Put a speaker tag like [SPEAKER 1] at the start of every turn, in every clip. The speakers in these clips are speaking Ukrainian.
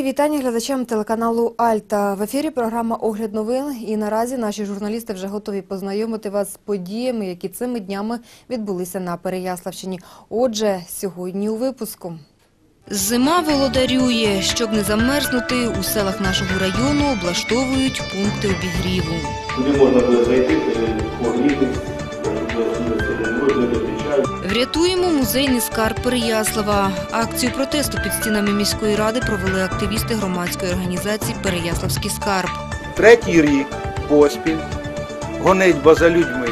[SPEAKER 1] Мої вітання глядачам телеканалу Альта. В ефірі програма Огляд новин. І наразі наші журналісти вже готові познайомити вас з подіями, які цими днями відбулися на Переяславщині. Отже, сьогодні у випуску. Зима володарює. Щоб не замерзнути, у селах нашого району облаштовують пункти обігріву.
[SPEAKER 2] Туди можна буде зайти, випити чай.
[SPEAKER 1] Врятуємо музейний скарб Переяслава. Акцію протесту під стінами міської ради провели активісти громадської організації Переяславський скарб.
[SPEAKER 3] Третій рік поспіль гонитьба за людьми,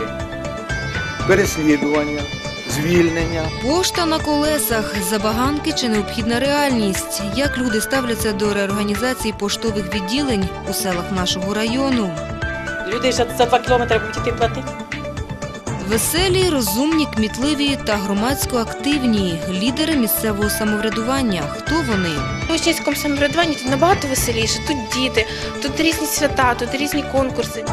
[SPEAKER 3] переслідування, звільнення.
[SPEAKER 1] Пошта на колесах, забаганки чи необхідна реальність. Як люди ставляться до реорганізації поштових відділень у селах нашого району?
[SPEAKER 4] Люди за, за два кілометри будуть йти платити.
[SPEAKER 1] Веселі, розумні, кмітливі та громадсько активні лідери місцевого самоврядування. Хто вони?
[SPEAKER 5] У Учнівському самоврядуванні тут набагато веселіше. Тут діти, тут різні свята, тут різні конкурси.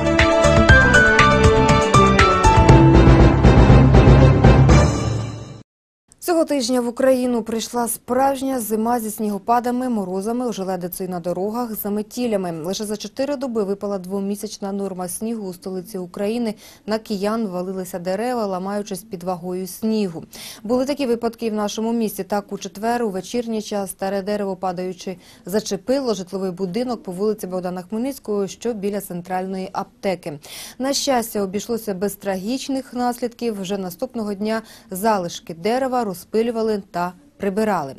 [SPEAKER 1] Цього тижня в Україну прийшла справжня зима зі снігопадами, морозами, ожеледицею на дорогах, заметілями. Лише за чотири доби випала двомісячна норма снігу у столиці України. На киян валилися дерева, ламаючись під вагою снігу. Були такі випадки і в нашому місті. Так у четвер, у вечірній час, старе дерево падаючи зачепило житловий будинок по вулиці Богдана Хмельницького, що біля центральної аптеки. На щастя, обійшлося без трагічних наслідків. Вже наступного дня залишки дерева розпилювали та прибирали.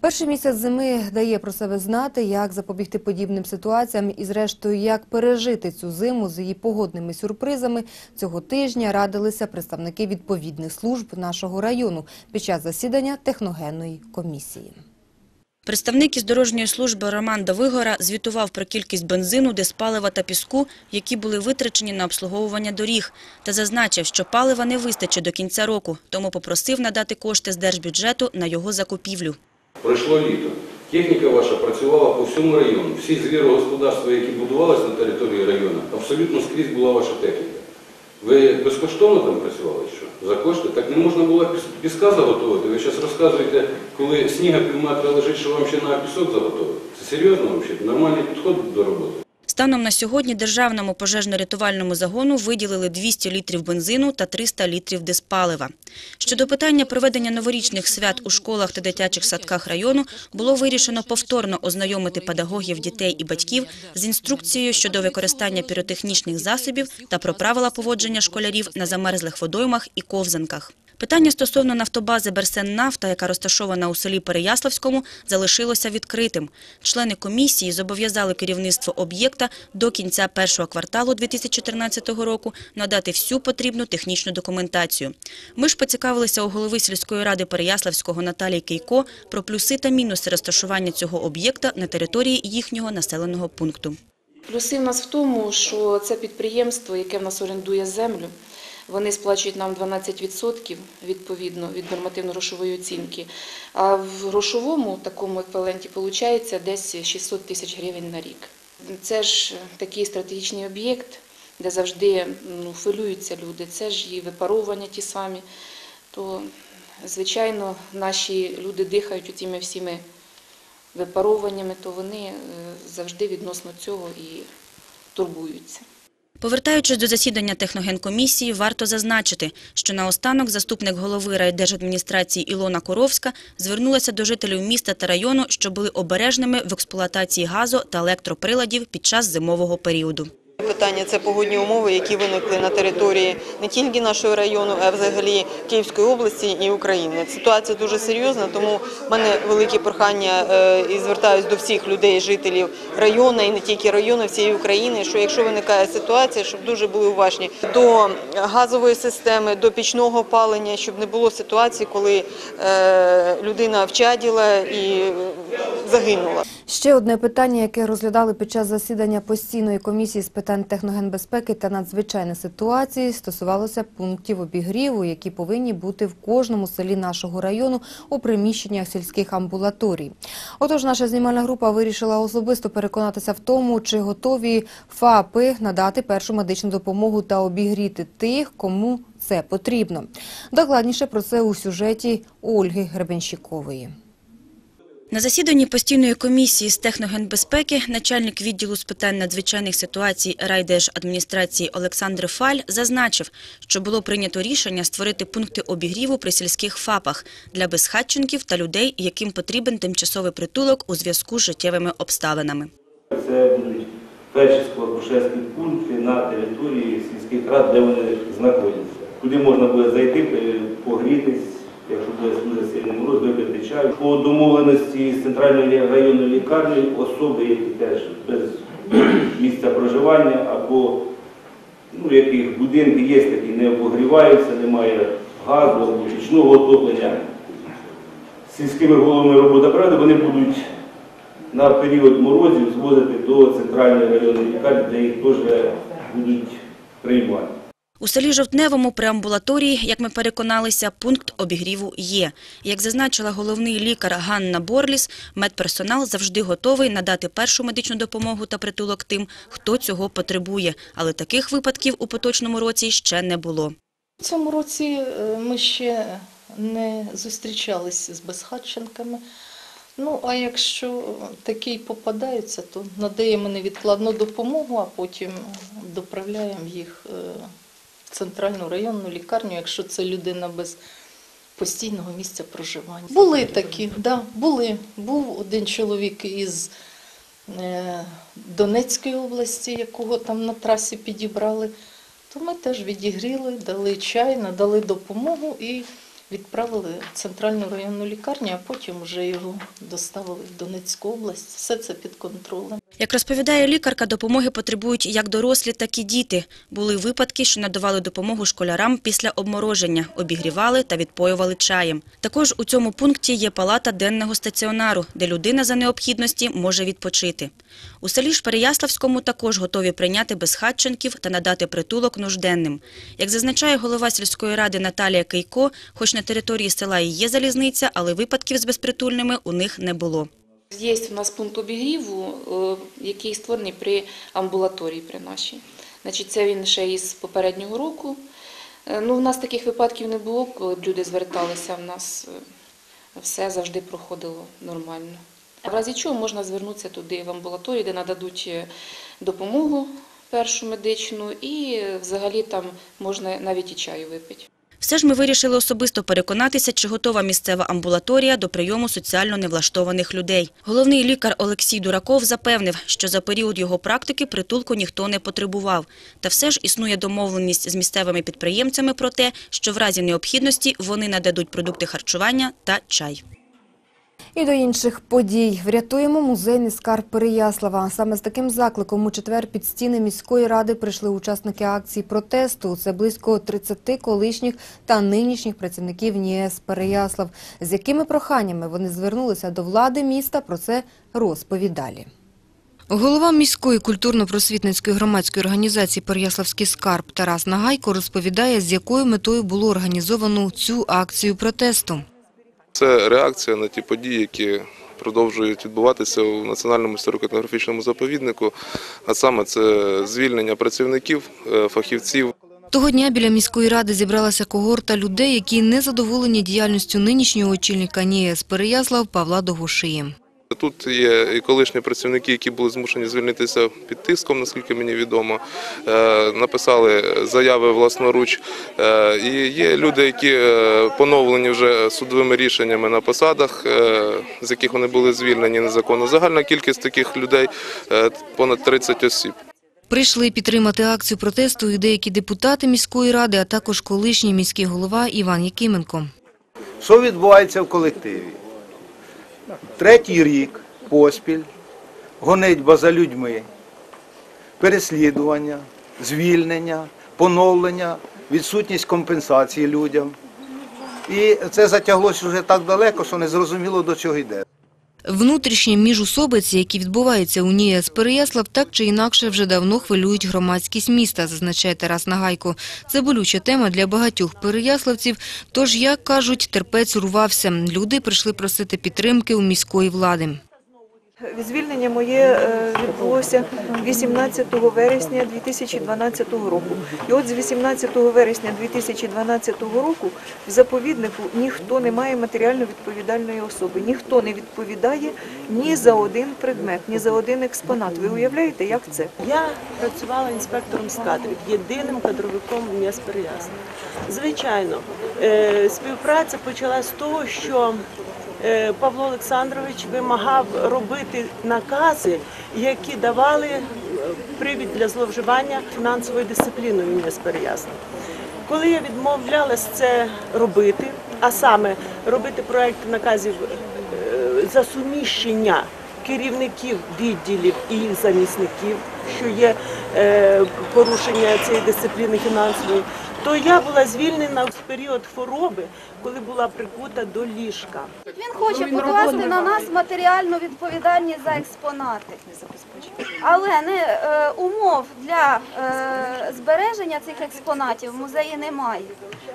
[SPEAKER 1] Перший місяць зими дає про себе знати, як запобігти подібним ситуаціям і, зрештою, як пережити цю зиму з її погодними сюрпризами. Цього тижня радилися представники відповідних служб нашого району під час засідання техногенної комісії.
[SPEAKER 6] Представник із дорожньої служби Роман Давигора звітував про кількість бензину, диспалива та піску, які були витрачені на обслуговування доріг, та зазначив, що палива не вистачить до кінця року, тому попросив надати кошти з держбюджету на його закупівлю.
[SPEAKER 7] Пройшло літо. Техніка ваша працювала по всьому району. Всі звірогосподарства, які будувалися на території району, абсолютно скрізь була ваша техніка. Ви безкоштовно там працювали? За кошти? Так не можна було піска заготовити. Ви зараз розказуєте, коли сніга півметра лежить, що вам ще на пісок заготовити. Це серйозно взагалі? Нормальний підход до роботи.
[SPEAKER 6] Станом на сьогодні державному пожежно-рятувальному загону виділили 200 літрів бензину та 300 літрів диспалива. Щодо питання проведення новорічних свят у школах та дитячих садках району було вирішено повторно ознайомити педагогів, дітей і батьків з інструкцією щодо використання піротехнічних засобів та про правила поводження школярів на замерзлих водоймах і ковзанках. Питання стосовно нафтобази «Берсеннафта», яка розташована у селі Переяславському, залишилося відкритим. Члени комісії зобов'язали керівництво об'єкта до кінця першого кварталу 2014 року надати всю потрібну технічну документацію. Ми ж поцікавилися у голови сільської ради Переяславського Наталії Кейко про плюси та мінуси розташування цього об'єкта на території їхнього населеного пункту.
[SPEAKER 5] Плюси в нас в тому, що це підприємство, яке в нас орендує землю, вони сплачують нам 12% відповідно від нормативно-грошової оцінки. А в грошовому такому еквіваленті виходить десь 600 тисяч гривень на рік. Це ж такий стратегічний об'єкт, де завжди ну, хвилюються люди. Це ж і випаровування ті самі. То, звичайно, наші люди дихають у тими всіми випаровуваннями, то вони е, завжди відносно цього і турбуються.
[SPEAKER 6] Повертаючись до засідання техногенкомісії, варто зазначити, що наостанок заступник голови райдержадміністрації Ілона Коровська звернулася до жителів міста та району, що були обережними в експлуатації газу та електроприладів під час зимового періоду.
[SPEAKER 8] Питання це погодні умови, які виникли на території не тільки нашого району, а взагалі Київської області і України. Ситуація дуже серйозна, тому в мене велике прохання е, і звертаюся до всіх людей, жителів району і не тільки району, всієї України. Що якщо виникає ситуація, щоб дуже були уважні до газової системи, до пічного опалення, щоб не було ситуації, коли е, людина вчаділа і загинула.
[SPEAKER 1] Ще одне питання, яке розглядали під час засідання постійної комісії з питань техногенбезпеки та надзвичайних ситуацій, стосувалося пунктів обігріву, які повинні бути в кожному селі нашого району у приміщеннях сільських амбулаторій. Отож, наша знімальна група вирішила особисто переконатися в тому, чи готові ФАПи надати першу медичну допомогу та обігріти тих, кому це потрібно. Докладніше про це у сюжеті Ольги Гребенщикової.
[SPEAKER 6] На засіданні постійної комісії з техногенбезпеки начальник відділу з питань надзвичайних ситуацій райдержадміністрації Олександр Фаль зазначив, що було прийнято рішення створити пункти обігріву при сільських ФАПах для безхатченків та людей, яким потрібен тимчасовий притулок у зв'язку з життєвими обставинами.
[SPEAKER 2] Це будуть перші складушевські пункти на території сільських рад, де вони знаходяться. Куди можна буде зайти, е, погрітись, якщо буде дуже сильний мороз, випити чаю. По домовленості з центральної районної лікарні особи, які теж без місця проживання або ну, яких будинки є такі, не обогріваються, немає газу або пічного отоплення. Сільськими головами робота вони будуть на період морозів звозити до центральної районної лікарні, де їх теж будуть приймати.
[SPEAKER 6] У селі Жовтневому при амбулаторії, як ми переконалися, пункт обігріву є. Як зазначила головний лікар Ганна Борліс, медперсонал завжди готовий надати першу медичну допомогу та притулок тим, хто цього потребує. Але таких випадків у поточному році ще не було.
[SPEAKER 9] В цьому році е, ми ще не зустрічалися з безхатченками. Ну, а якщо такі й попадаються, то надаємо невідкладну допомогу, а потім доправляємо їх е, центральну районну лікарню, якщо це людина без постійного місця проживання. Були такі, да, були. Був один чоловік із е, Донецької області, якого там на трасі підібрали. То ми теж відігріли, дали чай, надали допомогу і відправили в центральну районну лікарню, а потім вже його доставили в Донецьку область. Все це під контролем.
[SPEAKER 6] Як розповідає лікарка, допомоги потребують як дорослі, так і діти. Були випадки, що надавали допомогу школярам після обмороження, обігрівали та відпоювали чаєм. Також у цьому пункті є палата денного стаціонару, де людина за необхідності може відпочити. У селі ж Переяславському також готові прийняти безхатченків та надати притулок нужденним. Як зазначає голова сільської ради Наталія Кейко, хоч на території села і є залізниця, але випадків з безпритульними у них не було.
[SPEAKER 5] Є у нас пункт обігріву, е, який створений при амбулаторії при нашій. Значить, це він ще із попереднього року. Е, Ну, у нас таких випадків не було, коли б люди зверталися. У нас е, все завжди проходило нормально. В разі чого можна звернутися туди в амбулаторію, де нададуть допомогу першу медичну, і взагалі там можна навіть і чаю випити.
[SPEAKER 6] Все ж ми вирішили особисто переконатися, чи готова місцева амбулаторія до прийому соціально невлаштованих людей. Головний лікар Олексій Дураков запевнив, що за період його практики притулку ніхто не потребував. Та все ж існує домовленість з місцевими підприємцями про те, що в разі необхідності вони нададуть продукти харчування та чай.
[SPEAKER 1] І до інших подій. Врятуємо музейний скарб Переяслава. Саме з таким закликом у четвер під стіни міської ради прийшли учасники акції протесту. Це близько 30 колишніх та нинішніх працівників НІЕС Переяслав. З якими проханнями вони звернулися до влади міста, про це розповідалі. Голова міської культурно-просвітницької громадської організації «Переяславський скарб» Тарас Нагайко розповідає, з якою метою було організовано цю акцію протесту.
[SPEAKER 10] Це реакція на ті події, які продовжують відбуватися у національному історико-етнографічному заповіднику, а саме це звільнення працівників, е, фахівців.
[SPEAKER 1] Того дня біля міської ради зібралася когорта людей, які не задоволені діяльністю нинішнього очільника НІЕС Переяслав Павла Догошиї.
[SPEAKER 10] Тут є і колишні працівники, які були змушені звільнитися під тиском, наскільки мені відомо, Е, написали заяви власноруч. Е, І є люди, які е, поновлені вже судовими рішеннями на посадах, з яких вони були звільнені незаконно. Загальна кількість таких людей понад 30 осіб.
[SPEAKER 1] Прийшли підтримати акцію протесту і деякі депутати міської ради, а також колишній міський голова Іван Якименко.
[SPEAKER 3] Що відбувається в колективі? Третій рік поспіль гонитьба за людьми, переслідування, звільнення, поновлення, відсутність компенсації людям. І це затяглося вже так далеко, що не зрозуміло до чого йде.
[SPEAKER 1] Внутрішні міжусобиці, які відбуваються у НІЕС Переяслав, так чи інакше вже давно хвилюють громадськість міста, зазначає Тарас Нагайко. Це болюча тема для багатьох переяславців, тож, як кажуть, терпець урвався. Люди прийшли просити підтримки у міської влади.
[SPEAKER 11] Звільнення моє е, відбулося 18 вересня 2012 року. І от з 18 вересня 2012 року в заповіднику ніхто не має матеріально відповідальної особи, ніхто не відповідає ні за один предмет, ні за один експонат. Ви уявляєте, як це?
[SPEAKER 12] Я працювала інспектором з кадрів, єдиним кадровиком в міст Переяслав. Звичайно, е, співпраця почалась з того, що Павло Олександрович вимагав робити накази, які давали е, привід для зловживання фінансовою дисципліною Переяслав. Коли я відмовлялась це робити, а саме робити проект наказів е, за суміщення керівників відділів і їх замісників, що є е, порушення цієї дисципліни фінансової, то я була звільнена в період хвороби, коли була прикута до ліжка.
[SPEAKER 13] Він хоче покласти на нас матеріальну відповідальність за експонати. Але не е, умов для е, збереження цих експонатів в музеї немає.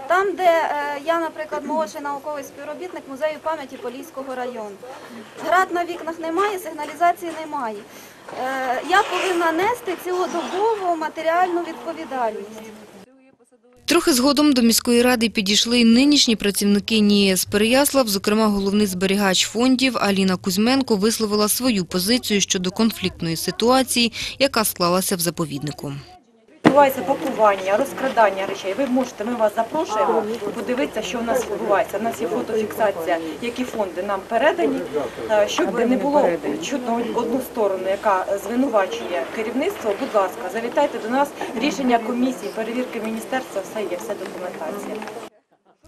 [SPEAKER 13] Там, де е, я, наприклад, молодший науковий співробітник музею пам'яті Поліського району. Град на вікнах немає, сигналізації немає. Е, я повинна нести цілодобову матеріальну відповідальність.
[SPEAKER 1] Трохи згодом до міської ради підійшли й нинішні працівники НІЕС Переяслав. Зокрема, головний зберігач фондів Аліна Кузьменко висловила свою позицію щодо конфліктної ситуації, яка склалася в заповіднику.
[SPEAKER 14] Відбувається пакування, розкрадання речей. Ви можете, ми вас запрошуємо подивитися, що у нас відбувається. У нас є фотофіксація, які фонди нам передані, е, щоб не було чутно одну сторону, яка звинувачує керівництво. Будь ласка, завітайте до нас. Рішення комісії, перевірки міністерства, все є, вся документація.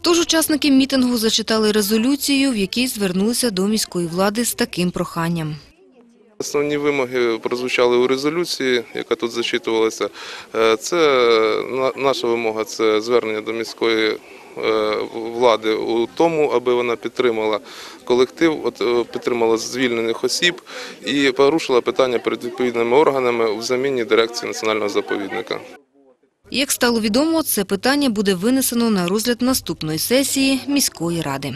[SPEAKER 1] Тож учасники мітингу зачитали резолюцію, в якій звернулися до міської влади з таким проханням.
[SPEAKER 10] Основні вимоги прозвучали у резолюції, яка тут зачитувалася. Е, Це наша вимога це звернення до міської е, влади у тому, аби вона підтримала колектив, от, е, підтримала звільнених осіб і порушила питання перед відповідними органами в заміні дирекції національного заповідника.
[SPEAKER 1] Як стало відомо, це питання буде винесено на розгляд наступної сесії міської ради.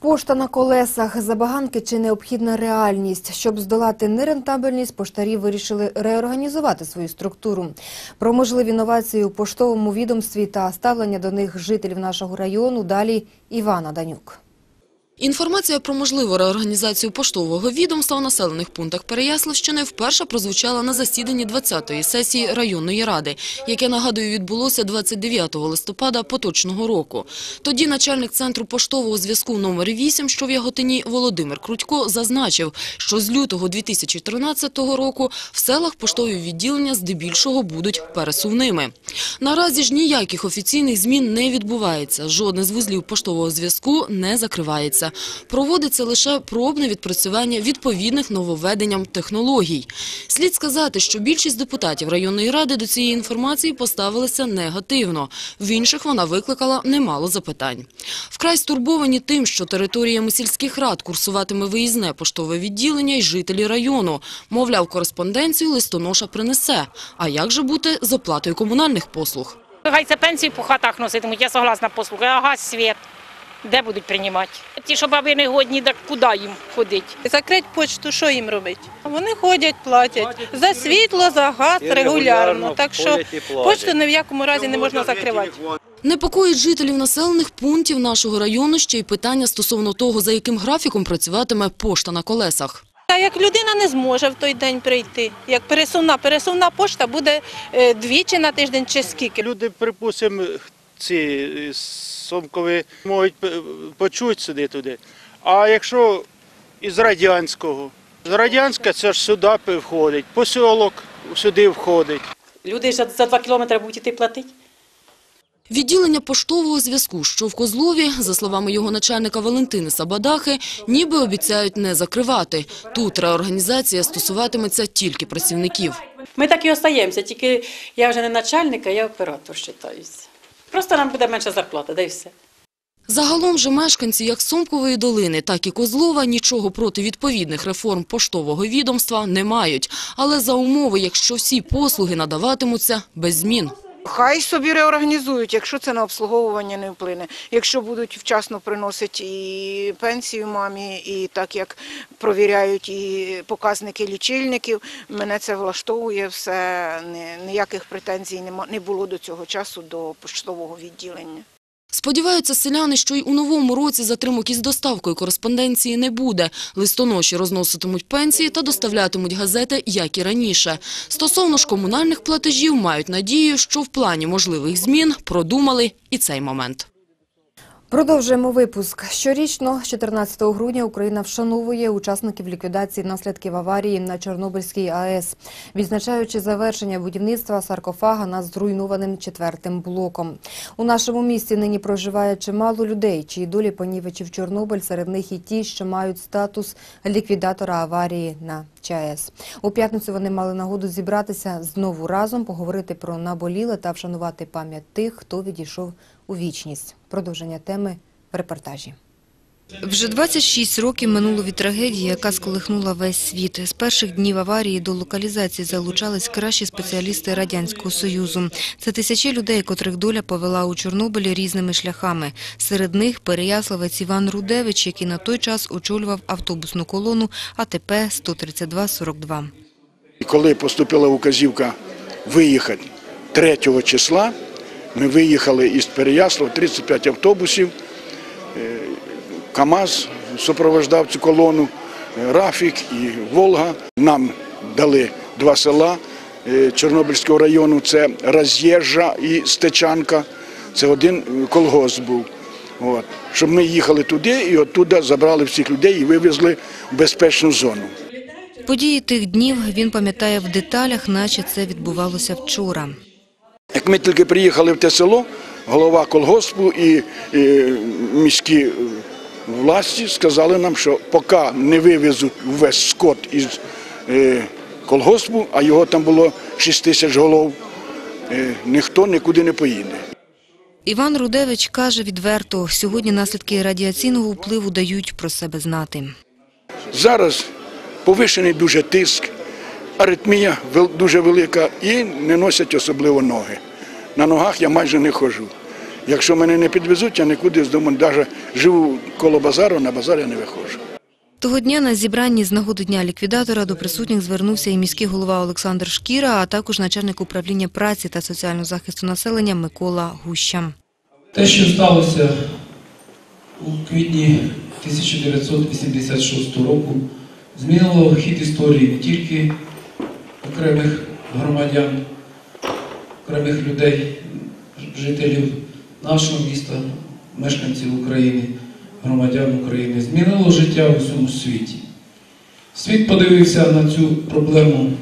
[SPEAKER 1] Пошта на колесах, забаганки чи необхідна реальність. Щоб здолати нерентабельність, поштарі вирішили реорганізувати свою структуру. Про можливі новації у поштовому відомстві та ставлення до них жителів нашого району далі Івана Данюк.
[SPEAKER 15] Інформація про можливу реорганізацію поштового відомства у населених пунктах Переяславщини вперше прозвучала на засіданні 20-ї сесії районної ради, яке, нагадую, відбулося 29 листопада поточного року. Тоді начальник Центру поштового зв'язку номер 8, що в Яготині, Володимир Крутько, зазначив, що з лютого 2013 року в селах поштові відділення здебільшого будуть пересувними. Наразі ж ніяких офіційних змін не відбувається. Жодне з вузлів поштового зв'язку не закривається. Проводиться лише пробне відпрацювання відповідних нововведенням технологій. Слід сказати, що більшість депутатів районної ради до цієї інформації поставилися негативно. В інших вона викликала немало запитань. Вкрай стурбовані тим, що територіями сільських рад курсуватиме виїзне поштове відділення і жителі району. Мовляв, кореспонденцію листоноша принесе. А як же бути з оплатою комунальних послуг?
[SPEAKER 4] Хай це пенсії по хатах носитимуть, я согласна послуги, а світ. Де будуть приймати? Ті, що баби не годні, так куди їм ходити?
[SPEAKER 16] Закрить почту, що їм робити? Вони ходять, платять за світло, за газ регулярно. Так що почту ні в якому разі не можна закривати.
[SPEAKER 15] Непокоїть жителів населених пунктів нашого району ще й питання стосовно того, за яким графіком працюватиме пошта на колесах.
[SPEAKER 16] А як людина не зможе в той день прийти, як пересувна, пересувна пошта буде е, двічі на тиждень чи скільки.
[SPEAKER 17] Люди, припустимо, ці е, сомкові можуть почути сюди туди. А якщо із радянського, з радянська це ж сюди входить, посілок сюди входить.
[SPEAKER 4] Люди ж за два кілометри будуть іти платити.
[SPEAKER 15] Відділення поштового зв'язку, що в Козлові, за словами його начальника Валентини Сабадахи, ніби обіцяють не закривати. Тут реорганізація стосуватиметься тільки працівників.
[SPEAKER 4] Ми так і остаємося, тільки я вже не начальник, а я оператор вважаюся. Просто нам буде менша зарплата, да і все.
[SPEAKER 15] Загалом же мешканці як Сомкової долини, так і Козлова нічого проти відповідних реформ поштового відомства не мають. Але за умови, якщо всі послуги надаватимуться без змін.
[SPEAKER 18] Хай собі реорганізують, якщо це на обслуговування не вплине. Якщо будуть вчасно приносити і пенсію мамі, і так як провіряють і показники лічильників, мене це влаштовує все. Ні- Ніяких претензій не було до цього часу до поштового відділення.
[SPEAKER 15] Сподіваються селяни, що й у новому році затримок із доставкою кореспонденції не буде. Листоноші розноситимуть пенсії та доставлятимуть газети, як і раніше. Стосовно ж комунальних платежів, мають надію, що в плані можливих змін продумали і цей момент.
[SPEAKER 1] Продовжуємо випуск. Щорічно, з 14 грудня, Україна вшановує учасників ліквідації наслідків аварії на Чорнобильській АЕС, відзначаючи завершення будівництва саркофага над зруйнованим четвертим блоком. У нашому місті нині проживає чимало людей, чиї долі понівечив Чорнобиль, серед них і ті, що мають статус ліквідатора аварії на ЧАЕС. У п'ятницю вони мали нагоду зібратися знову разом, поговорити про наболіле та вшанувати пам'ять тих, хто відійшов у вічність. Продовження теми в репортажі. Вже 26 років минуло від трагедії, яка сколихнула весь світ. З перших днів аварії до локалізації залучались кращі спеціалісти Радянського Союзу. Це тисячі людей, котрих доля повела у Чорнобилі різними шляхами. Серед них переяславець Іван Рудевич, який на той час очолював автобусну колону АТП 132-42.
[SPEAKER 19] І Коли поступила указівка виїхати 3 числа, ми виїхали із Переяслав, 35 автобусів, е, КАМАЗ супроводжав цю колону, е, Рафік і Волга. Нам дали два села е, Чорнобильського району, це Роз'єжжа і Стечанка, це один колгосп був. От. Щоб ми їхали туди і оттуда забрали всіх людей і вивезли в безпечну зону.
[SPEAKER 1] Події тих днів він пам'ятає в деталях, наче це відбувалося вчора.
[SPEAKER 19] Як ми тільки приїхали в те село, голова колгоспу і, і міські власті сказали нам, що поки не вивезуть весь скот із е, колгоспу, а його там було 6 тисяч голов, е, ніхто нікуди не поїде.
[SPEAKER 1] Іван Рудевич каже відверто, сьогодні наслідки радіаційного впливу дають про себе знати.
[SPEAKER 19] Зараз повишений дуже тиск, аритмія дуже велика і не носять особливо ноги. На ногах я майже не ходжу. Якщо мене не підвезуть, я нікуди з дому, навіть живу коло базару, на базар я не виходжу.
[SPEAKER 1] Того дня на зібранні з нагоди дня ліквідатора до присутніх звернувся і міський голова Олександр Шкіра, а також начальник управління праці та соціального захисту населення Микола Гуща.
[SPEAKER 20] Те, що сталося у квітні 1986 року, змінило хід історії не тільки окремих громадян, окремих людей, жителів нашого міста, мешканців України, громадян України, змінило життя в усьому світі. Світ подивився на цю проблему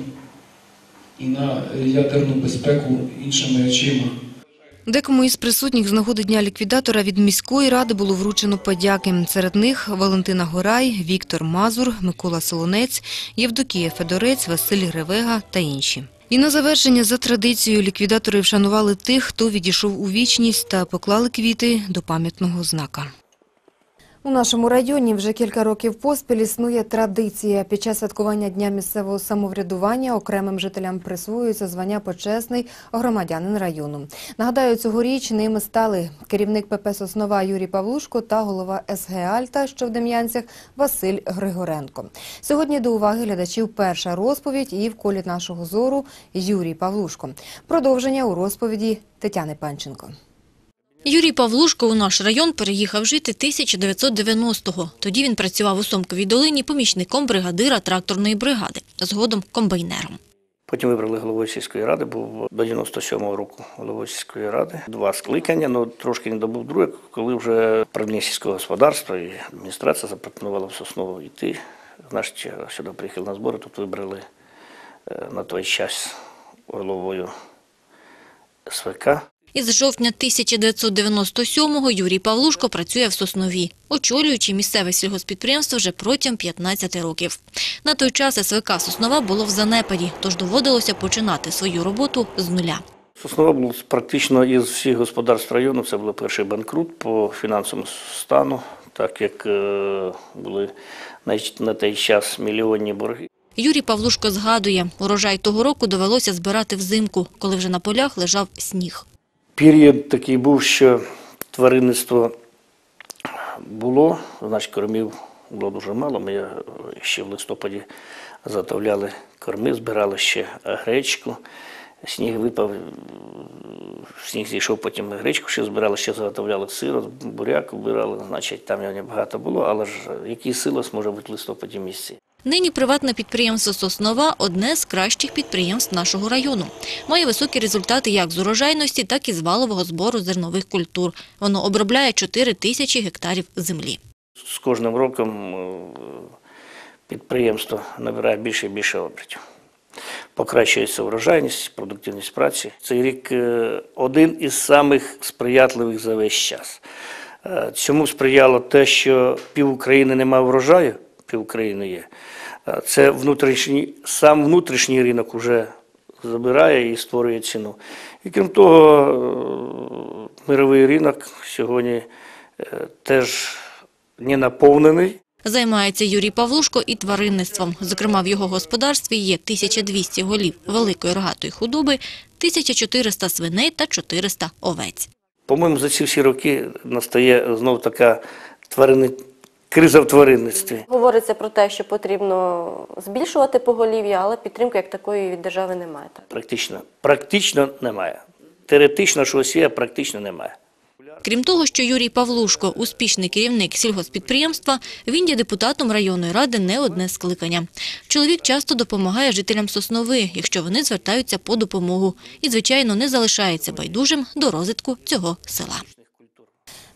[SPEAKER 20] і на ядерну безпеку іншими очима.
[SPEAKER 1] Декому із присутніх з нагоди дня ліквідатора від міської ради було вручено подяки. Серед них Валентина Горай, Віктор Мазур, Микола Солонець, Євдокія Федорець, Василь Гревега та інші. І на завершення за традицією ліквідатори вшанували тих, хто відійшов у вічність та поклали квіти до пам'ятного знака. У нашому районі вже кілька років поспіль існує традиція. Під час святкування Дня місцевого самоврядування окремим жителям присвоюється звання почесний громадянин району. Нагадаю, цьогоріч ними стали керівник ПП «Соснова» Юрій Павлушко та голова СГ «Альта», що в Дем'янцях, Василь Григоренко. Сьогодні до уваги глядачів перша розповідь і в колі нашого зору Юрій Павлушко. Продовження у розповіді Тетяни Панченко.
[SPEAKER 21] Юрій Павлушко у наш район переїхав жити 1990-го. Тоді він працював у Сомковій долині помічником бригадира тракторної бригади, згодом комбайнером.
[SPEAKER 22] Потім вибрали головою сільської ради, був до 97-го року головою сільської ради. Два скликання, ну трошки не добув друге, коли вже правління сільського господарства і адміністрація запропонувала в Соснову йти. Значить, сюди приїхали на збори, тут вибрали е, на той час головою СВК.
[SPEAKER 21] Із жовтня 1997-го Юрій Павлушко працює в Соснові, очолюючи місцеве сільгоспідприємство вже протягом 15 років. На той час СВК Соснова було в занепаді, тож доводилося починати свою роботу з нуля.
[SPEAKER 22] Соснова був практично із всіх господарств району. Це був перший банкрут по фінансовому стану, так як е, були на той час мільйонні борги.
[SPEAKER 21] Юрій Павлушко згадує, урожай того року довелося збирати взимку, коли вже на полях лежав сніг.
[SPEAKER 22] Період такий був, що тваринництво було, значить кормів було дуже мало. Ми е, ще в листопаді заготовляли корми, збирали ще гречку. Сніг випав, сніг зійшов, потім гречку ще збирали, ще заготовляли сир, буряк вбирали, значить там його небагато було, але ж який силос може бути в листопаді місці.
[SPEAKER 21] Нині приватне підприємство «Соснова» – одне з кращих підприємств нашого райоу. Має високі результати як з урожайності, так і з валового збору зернових культур. Воно обробляє 4 тисячі гектарів землі.
[SPEAKER 22] З кожним роком е, підприємство набирає більше і більше обертів. Покращується врожайність, продуктивність праці. Цей рік е, один із самих сприятливих за весь час. Е, Цьому сприяло те, що пів України немає врожаю, пів України є. Це внутрішній, сам внутрішній ринок вже забирає і створює ціну. І крім того, е, мировий ринок сьогодні е, теж не наповнений.
[SPEAKER 21] Займається Юрій Павлушко і тваринництвом. Зокрема, в його господарстві є 1200 голів великої рогатої худоби, 1400 свиней та 400 овець.
[SPEAKER 22] По-моєму, за ці всі роки настає знов така тварини... криза в тваринництві.
[SPEAKER 23] Говориться про те, що потрібно збільшувати поголів'я, але підтримки як такої від держави немає.
[SPEAKER 22] Практично, практично немає. Теоретично щось є, практично немає.
[SPEAKER 21] Крім того, що Юрій Павлушко – успішний керівник сільгоспідприємства, він є депутатом районної ради не одне скликання. Чоловік часто допомагає жителям Соснови, якщо вони звертаються по допомогу. І, звичайно, не залишається байдужим до розвитку цього села.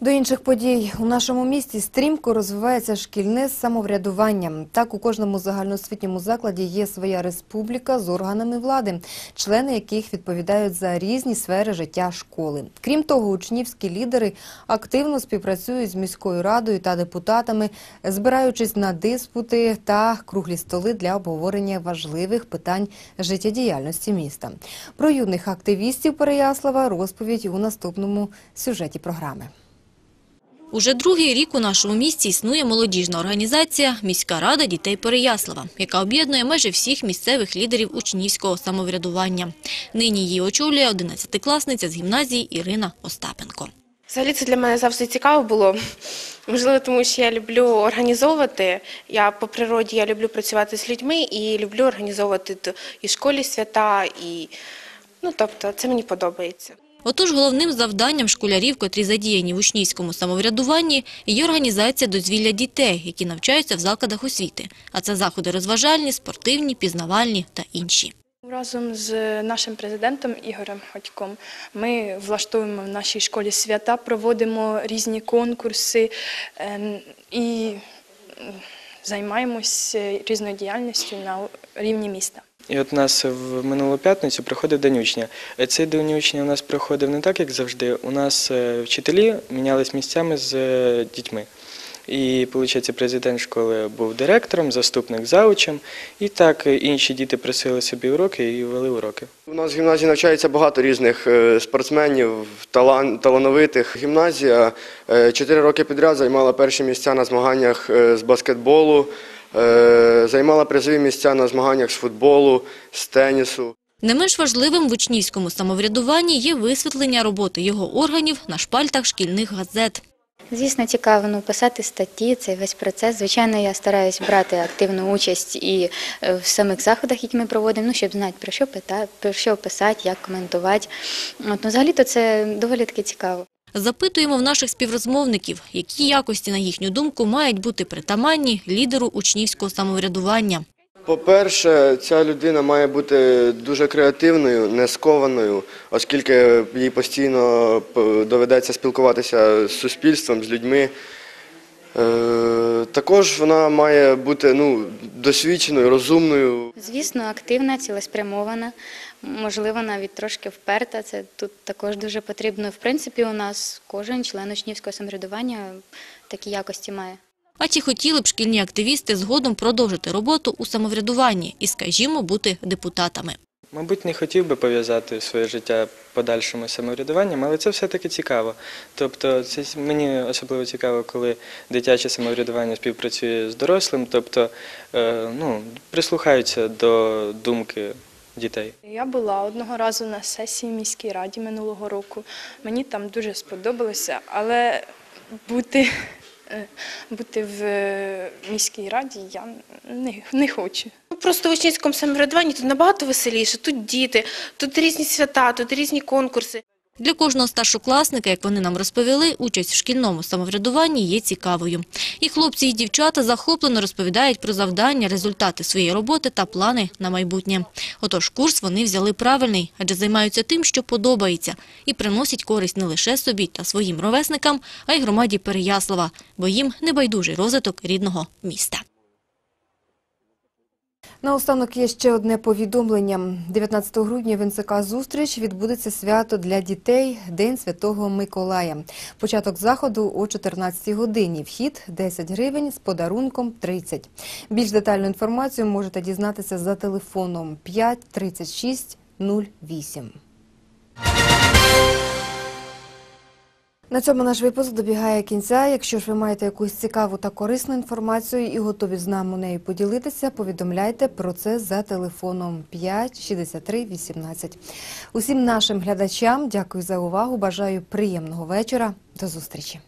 [SPEAKER 1] До інших подій у нашому місті стрімко розвивається шкільне самоврядування. Так, у кожному загальноосвітньому закладі є своя республіка з органами влади, члени яких відповідають за різні сфери життя школи. Крім того, учнівські лідери активно співпрацюють з міською радою та депутатами, збираючись на диспути та круглі столи для обговорення важливих питань життєдіяльності міста. Про юних активістів Переяслава розповідь у наступному сюжеті програми.
[SPEAKER 21] Уже другий рік у нашому місті існує молодіжна організація «Міська рада дітей Переяслава», яка об'єднує майже всіх місцевих лідерів учнівського самоврядування. Нині її очолює 11-класниця з гімназії Ірина Остапенко.
[SPEAKER 24] Взагалі це для мене завжди цікаво було. Можливо, тому що я люблю організовувати. Я по природі я люблю працювати з людьми і люблю організовувати і школі свята, і ну тобто це мені подобається.
[SPEAKER 21] Отож, головним завданням школярів, котрі задіяні в учнівському самоврядуванні, є організація дозвілля дітей, які навчаються в закладах освіти. А це заходи розважальні, спортивні, пізнавальні та інші.
[SPEAKER 25] Разом з нашим президентом Ігорем Ходьком ми влаштовуємо в нашій школі свята, проводимо різні конкурси ем, і займаємось різною діяльністю на рівні міста.
[SPEAKER 26] І от у нас в минулу п'ятницю приходив День учня. Е, Цей День учня у нас проходив не так, як завжди. У нас е, вчителі мінялись місцями з е, дітьми. І, виходить, президент школи був директором, заступник заучем. І так інші діти просили собі уроки і вели уроки.
[SPEAKER 27] У нас в гімназії навчається багато різних спортсменів, талан- талановитих. Гімназія чотири роки підряд займала перші місця на змаганнях з баскетболу, займала призові місця на змаганнях з футболу, з тенісу.
[SPEAKER 21] Не менш важливим в учнівському самоврядуванні є висвітлення роботи його органів на шпальтах шкільних газет.
[SPEAKER 28] Звісно, цікаво ну, писати статті, цей весь процес. Звичайно, я стараюсь брати активну участь і е, в самих заходах, які ми проводимо, ну, щоб знати, про що питати, про що писати, як коментувати. От, ну, взагалі-то це доволі таки цікаво.
[SPEAKER 21] Запитуємо в наших співрозмовників, які якості, на їхню думку, мають бути притаманні лідеру учнівського самоврядування.
[SPEAKER 27] По-перше, ця людина має бути дуже креативною, не скованою, оскільки їй постійно доведеться спілкуватися з суспільством, з людьми. Е, Також вона має бути ну, досвідченою, розумною.
[SPEAKER 28] Звісно, активна, цілеспрямована, можливо, навіть трошки вперта. Це тут також дуже потрібно. В принципі, у нас кожен член учнівського самоврядування такі якості має.
[SPEAKER 21] А чи хотіли б шкільні активісти згодом продовжити роботу у самоврядуванні і, скажімо, бути депутатами?
[SPEAKER 26] Мабуть, не хотів би пов'язати своє життя подальшим із самоврядуванням, але це все-таки цікаво. Тобто, це мені особливо цікаво, коли дитяче самоврядування співпрацює з дорослим, тобто е, ну, прислухаються до думки дітей.
[SPEAKER 25] Я була одного разу на сесії в міській раді минулого року. Мені там дуже сподобалося, але бути, е, бути в е, міській раді я не, не хочу.
[SPEAKER 24] Ну, Просто в учнівському самоврядуванні тут набагато веселіше. Тут діти, тут різні свята, тут різні конкурси.
[SPEAKER 21] Для кожного старшокласника, як вони нам розповіли, участь в шкільному самоврядуванні є цікавою. І хлопці, і дівчата захоплено розповідають про завдання, результати своєї роботи та плани на майбутнє. Отож, курс вони взяли правильний, адже займаються тим, що подобається, і приносять користь не лише собі та своїм ровесникам, а й громаді Переяслава, бо їм небайдужий розвиток рідного міста.
[SPEAKER 1] Наостанок є ще одне повідомлення. 19 грудня в НЦК «Зустріч» відбудеться свято для дітей – День Святого Миколая. Початок заходу о 14 годині. Вхід – 10 гривень, з подарунком – 30. Більш детальну інформацію можете дізнатися за телефоном 5 36 08. На цьому наш випуск добігає кінця. Якщо ж ви маєте якусь цікаву та корисну інформацію і готові з нами нею поділитися, повідомляйте про це за телефоном 5 63 18. Усім нашим глядачам дякую за увагу. Бажаю приємного вечора. До зустрічі.